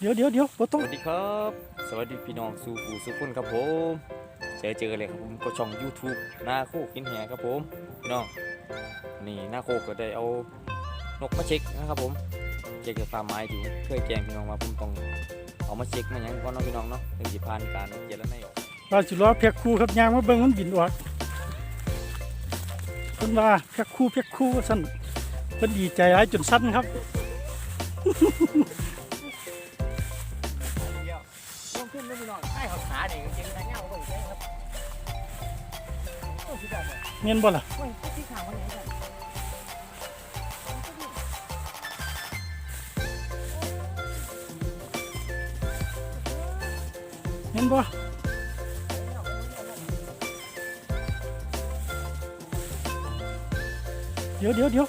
เดี๋ยวเดี๋ยวเดี๋ยวบ่ต้สองวัสดีครับ สวัสดีพี่น้องสู่ผู้สุขคนครับผม เจอเจอเลยครับผมก็ช่อง YouTube หน้าโคกกินแหครับผมพี่น้องนี่หน้าโคกก็ได้เอานกมาเช็คนะครับผมเช็คจากฟาร์มไม้ที่เคยแจ้งพี่น้องว่าผมต้องเอามาเช็คมาหยังก่อนเนาะพี่น้องเนาะถึงสิผ่านการเจรไนออกว่าสิรอแพ็คคู่ครับยางมาเบิ่งมันบินออกเพิ่นว่าแพ็คคู่แพ็คคู่ว่าซั่นเพิ่นดีใจหลายจนสั่นครับ ขึ้นไม่พี่น้องใต้เขาขาเนี่ยจริงๆทางเงาก็อยู่ครับโอ้สุดยอดเลยแม่นบ่ล่ะโอ้ยที่ขาวมันไหนกันแม่นบ่เดี๋ยวเดี๋ยวเดี๋ยว